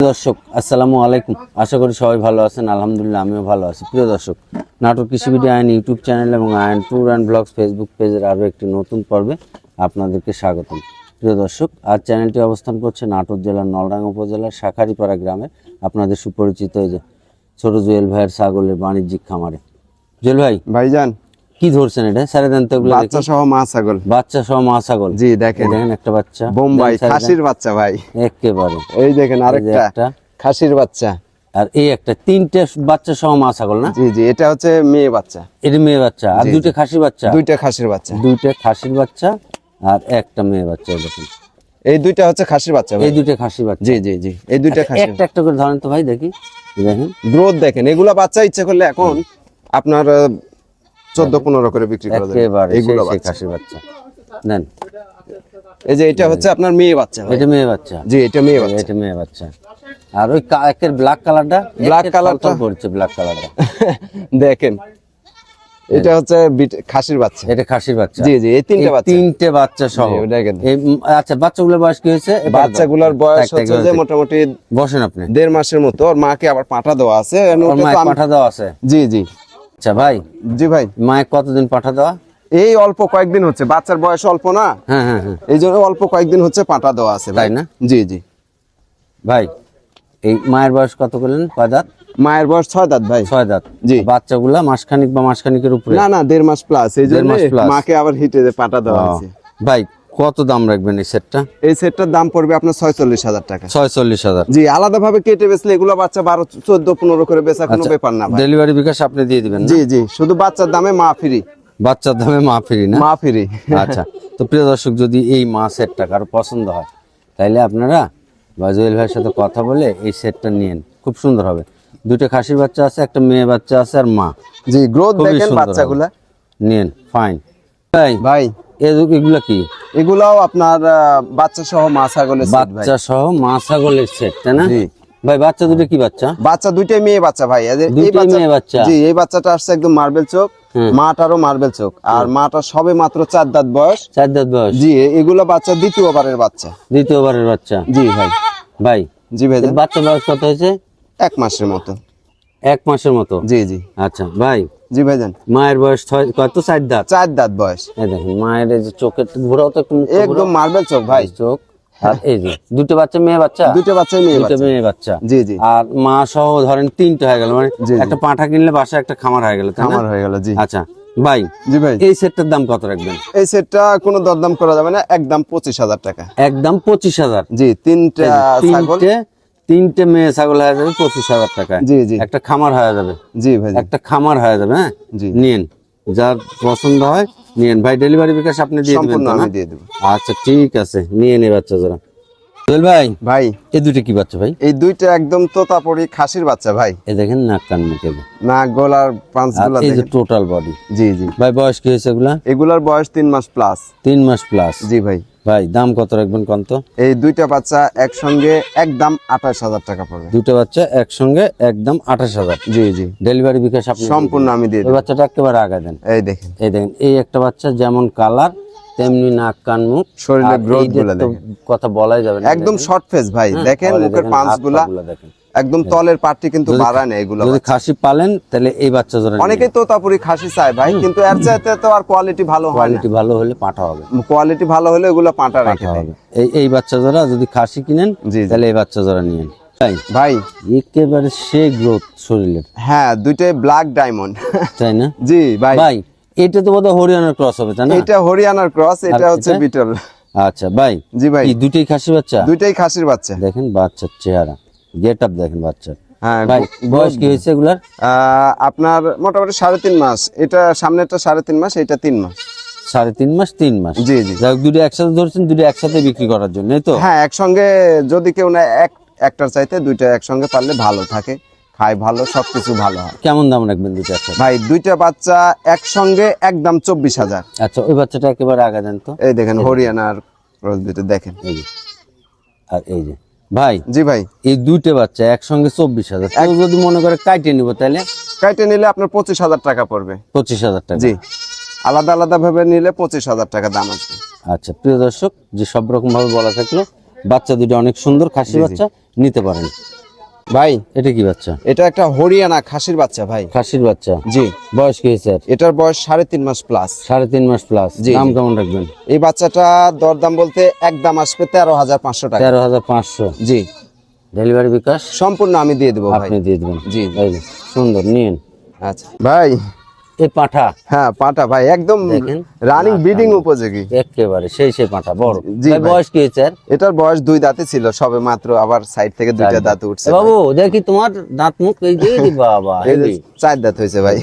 দর্শক, আসসালামু আলাইকুম। আশা করি সবাই ভালো আছেন। আলহামদুলিল্লাহ, আমিও ভালো আছি। প্রিয় দর্শক নাটক কৃষি ভিডিও আইন ইউটিউব চ্যানেল এবং আইন ট্যুর অ্যান্ড ব্লগস ফেসবুক পেজের আরও একটি নতুন পর্বে আপনাদেরকে স্বাগতম। প্রিয় দর্শক, আজ চ্যানেলটি অবস্থান করছে নাটোর জেলার নলডাঙ্গা উপজেলার শাখারিপাড়া গ্রামে আপনাদের সুপরিচিত যে ছোট জুয়েল ভাইয়ের ছাগলের বাণিজ্যিক খামারে। জুয়েল ভাই, ভাইজান কি ধরছেন এটা? সাড়ে দেন তো বাচ্চা সহ মা ছাগল। বাচ্চা সহ মা ছাগল। জি দেখেন। দেখেন একটা বাচ্চা। বোম্বাই। খাসির বাচ্চা ভাই। একেবারে। এই দেখেন আরেকটা একটা। খাসির বাচ্চা। আর এই একটা তিনটে বাচ্চা সহ মা ছাগল না? জি জি এটা হচ্ছে মেয়ে বাচ্চা। এটা মেয়ে বাচ্চা। আর দুইটা খাসির বাচ্চা? দুইটা খাসির বাচ্চা। দুইটা খাসির বাচ্চা আর একটা মেয়ে বাচ্চা এরকম এই দুইটা হচ্ছে খাসির বাচ্চা এই দুইটা খাসির বাচ্চা। জি জি জি। এই দুইটা খাসি একটা একটা করে ধরেন তো ভাই দেখি। দেখেন। গ্রোথ দেখেন। এগুলা বাচ্চা ইচ্ছে করলে এখন আপনার চোদ্দ পনেরো করে বিক্রি করা যাবে এইগুলো খাসির বাচ্চা। এই যে এটা হচ্ছে আপনার মেয়ে বাচ্চা এটা মেয়ে বাচ্চা। জি এটা মেয়ে বাচ্চা। এটা মেয়ে বাচ্চা। আর ওই একের ব্ল্যাক কালারটা Black colourটা- পড়ছে ব্ল্যাক কালারটা দেখেন। এটা হচ্ছে খাসির বাচ্চা। এটা খাসির বাচ্চা। জি জি এই তিনটে বাচ্চা। তিনটে বাচ্চা সহ। দেখেন। আচ্ছা বাচ্চাগুলোর বয়স কি হয়েছে? বাচ্চাগুলোর বয়স হচ্ছে যে মোটামুটি বসেন আপনি। দেড় মাসের মতো। ওর মাকে আবার পাঠা দেওয়া আছে। পাঠা দেওয়া আছে। জি জি। আচ্ছা ভাই জি ভাই। মায়ের কতদিন পাঠা দেওয়া? এই অল্প কয়েকদিন হচ্ছে বাচ্চার বয়স অল্প না? হ্যাঁ হ্যাঁ হ্যাঁ। এই জন্য অল্প কয়েকদিন হচ্ছে পাঠা দেওয়া আছে ভাই। তাই না? জি জি। ভাই এই মায়ের বয়স কত করলেন? কয় দাঁত? মায়ের বয়স ছয় দাঁত ভাই। ছয় দাঁত। জি। বাচ্চাগুলা মাসখানিক বা মাসখানিকের উপরে? না না দেড় মাস প্লাস এই জন্য। মাকে আবার হিটে পাঠা দেওয়া আছে। ভাই কত দাম রাখবেন এই সেটটা এই সেটটার দাম পড়বে আপনার ছয়চল্লিশ হাজার টাকা। ছয়চল্লিশ হাজার। জি আলাদা ভাবে কেটে বেচলে এগুলো বাচ্চা বারো চোদ্দ পনেরো করে বেচা কোনো ব্যাপার না ডেলিভারি বিকাশ আপনি দিয়ে দিবেন জি জি শুধু বাচ্চার দামে মা ফ্রি বাচ্চার দামে মা ফ্রি না? মা ফ্রি আচ্ছা তো প্রিয় দর্শক যদি এই মা সেটটা কারও পছন্দ হয় তাইলে আপনারা বা জুয়েল ভাইয়ের সাথে কথা বলে এই সেটটা নিয়েন। খুব সুন্দর হবে। দুটো খাসির বাচ্চা আছে একটা মেয়ে বাচ্চা আছে আর মা। জি গ্রোথ দেখেন বাচ্চাগুলা। নিয়েন ফাইন ভাই ভাই এগুলো কি? এগুলাও আপনার বাচ্চা সহ মা ছাগলের বাচ্চা সহ মা ছাগলের সেট তাই না? ভাই বাচ্চা দুটো কি বাচ্চা? বাচ্চা দুইটাই মেয়ে বাচ্চা ভাই। দুইটাই মেয়ে বাচ্চা? জি এই বাচ্চাটা আসছে একদম মার্বেল চোখ মাটারও মার্বেল চোখ। আর মাটা সবে মাত্র চার দাঁত বয়স। চার দাঁত বয়স। জি এগুলো বাচ্চা দ্বিতীয়বারের বাচ্চা। দ্বিতীয়বারের বাচ্চা। জি ভাই। ভাই জি ভাই বাচ্চা বয়স কত হয়েছে? এক মাসের মতো। এক মাসের মতো? জি জি। আচ্ছা ভাই। জি ভাইজান। মায়ের বয়স ছয় কত চার দাঁত? চার দাঁত বয়স। এই দেখেন মায়ের এই যে চোখের ঘোরাও তো একটু একদম মার্বেল চোখ ভাই। চোখ আর এই যে দুটো বাচ্চা মেয়ে বাচ্চা? দুটো বাচ্চাই মেয়ে দুটো মেয়ে বাচ্চা। জি জি। আর মা সহ ধরেন তিনটে হয়ে গেল মানে। একটা পাঁঠা কিনলে বাসায় একটা খামার হয়ে গেল আমার হয়ে গেল জি। আচ্ছা ভাই জি ভাই। এই সেটটার দাম কত রাখবেন? এই সেটটা কোনো দরদাম করা যাবে না একদম পঁচিশ হাজার টাকা। একদম পঁচিশ হাজার। জি তিনটা তিনটে তিনটে মেয়ে ছাগল হয়ে যাবে পঁচিশ হাজার টাকা জি জি। একটা খামার হয়ে যাবে। জি ভাই একটা খামার হয়ে যাবে হ্যাঁ? জি। নিয়েন। যার পছন্দ হয় নিয়েন। ভাই ডেলিভারি বিকাশ আপনি দিয়ে দিবেন সম্পূর্ণ আমি দিয়ে দেবো। আচ্ছা ঠিক আছে। নিয়ে নে বাচ্চা যারা। জুয়েল ভাই ভাই। এই দুটো কি বাচ্চা ভাই? এই দুইটা একদম তোতাপড়ি খাসির বাচ্চা ভাই। এ দেখেন নাক কান মুখে। নাক গলার পাঁচগুলা এই যে টোটাল বডি জি জি। ভাই বয়স কি হয়েছে এগুলা? এগুলার বয়স তিন মাস প্লাস তিন মাস প্লাস জি ভাই। ভাই দাম কত রাখবেন কত এই দুইটা বাচ্চা একসঙ্গে একদম আঠাশ হাজার টাকা পড়বে। দুটো বাচ্চা একসঙ্গে একদম আঠাশ হাজার। জি জি। ডেলিভারি বিকাশ আপনি সম্পূর্ণ আমি দিয়ে এই বাচ্চাটা একেবারে আগে দেন। এই দেখেন। এই দেখেন এই একটা বাচ্চা যেমন কালার তেমনি নাক কান মুখ। শরীরের তো কথা বলাই যাবে না একদম শর্ট ফেস ভাই। হ্যাঁ, দেখেন মুখের পাঁচগুলা দেখেন। একদম তলের পাটটি কিন্তু বাড়ায় না এগুলো যদি খাসি পালেন তাহলে এই বাচ্চা জোড়া অনেকেই তোতাপুরি খাসি চায় ভাই কিন্তু এর চাইতে তো আর কোয়ালিটি ভালো হয় কোয়ালিটি ভালো হলে পাঠা হবে। কোয়ালিটি ভালো হলে এগুলো রেখে পাঠা দেয় হবে। এই এই বাচ্চা জোড়া যদি খাসি কিনেন। তাহলে এই বাচ্চা জোড়া নিয়েন তাই? ভাই। একেবারে সে গ্রোথ শরীরের। হ্যাঁ দুইটাই ব্ল্যাক ডায়মন্ড তাই না? জি ভাই। ভাই এটা তো বোধহয় হরিয়ানার ক্রস হবে তাই না? এটা হরিয়ানার ক্রস এটা হচ্ছে বিটল আচ্ছা ভাই জি ভাই। কি দুটোই খাসি বাচ্চা? দুইটাই খাসির বাচ্চা। দেখেন বাচ্চার চেহারা। গেট আপ দেখেন বাচ্চার হ্যাঁ ভাই বয়স কি হয়েছে এগুলার? আপনার মোটামুটি সাড়ে তিন মাস। এটা সামনেরটা সাড়ে তিন মাস এটা তিন মাস। সাড়ে তিন মাস তিন মাস? জি জি। যাই দুটো একসাথে ধরছেন দুটো একসাথে বিক্রি করার জন্য তো? হ্যাঁ একসঙ্গে যদি কেউ না এক একটার চাইতে দুইটা একসঙ্গে পারলে ভালো থাকে খায় ভালো সবকিছু ভালো হয়। কেমন দাম রাখবেন দুটো একসাথে? ভাই দুইটা বাচ্চা একসঙ্গে একদম চব্বিশ হাজার। আচ্ছা ওই বাচ্চাটা একেবারে আগে দেন তো। এই দেখেন হরিয়ানার ক্রস দুটো দেখেন। এই যে। আর এই যে ভাই জি ভাই। এই দুইটা বাচ্চা একসঙ্গে চব্বিশ হাজার। যদি মনে করে কাইটে নিব তাহলে? কাইটে নিলে আপনার পঁচিশ হাজার টাকা পড়বে। পঁচিশ হাজার টাকা। জি। আলাদা আলাদা ভাবে নিলে পঁচিশ হাজার টাকা দাম আছে। আচ্ছা প্রিয় দর্শক যে সব রকম ভাবে বলা থাকল বাচ্চা দুটো অনেক সুন্দর খাসি বাচ্চা নিতে পারেন। ভাই এটা কি বাচ্চা? এটা একটা হরিয়ানা খাসির বাচ্চা ভাই। খাসির বাচ্চা? জি। বয়স কি স্যার এটার বয়স সাড়ে তিন মাস প্লাস সাড়ে তিন মাস প্লাস জি, দাম। কেমন রাখবেন? এই বাচ্চাটা দরদাম বলতে একদম আসবে তেরো হাজার পাঁচশো টাকা। তেরো হাজার পাঁচশো। জি। ডেলিভারি বিকাশ? সম্পূর্ণ আমি দিয়ে দেবো ভাই। আপনি দিয়ে দেবেন। জি। সুন্দর নিন আচ্ছা। ভাই এই পাঠা। হ্যাঁ পাটা ভাই একদম রানিং ব্রিডিং উপযোগী। একেবারে সেই সেই পাঠা বড়। বয়স কি স্যার এটার বয়স দুই দাঁতে ছিল সবে মাত্র আবার সাইড থেকে দুইটা দাঁত। উঠছে বাবু দেখি তোমার দাঁত মুখ এই যে বাবা চার দাঁত হয়েছে ভাই।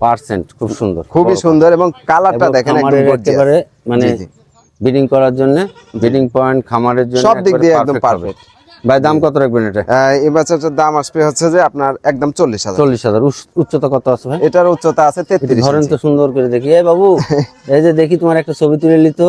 পার্সেন্ট খুব সুন্দর। খুবই সুন্দর এবং কালারটা দেখেন একদম খামারের একেবারে মানে। ব্রিডিং করার জন্য ব্রিডিং পয়েন্ট খামারের জন্য সব দিক দিয়ে একদম perfect। ভাই দাম কত রাখবেন এটা? এই বাচ্চাটার দাম আসবে হচ্ছে যে আপনার একদম চল্লিশ হাজার। চল্লিশ হাজার। উচ্চতা কত আছে ভাই? এটার উচ্চতা আছে তেত্রিশ ধরেন তো সুন্দর করে দেখি। এ বাবু এই যে দেখি তোমার একটা ছবি তুলে নিত।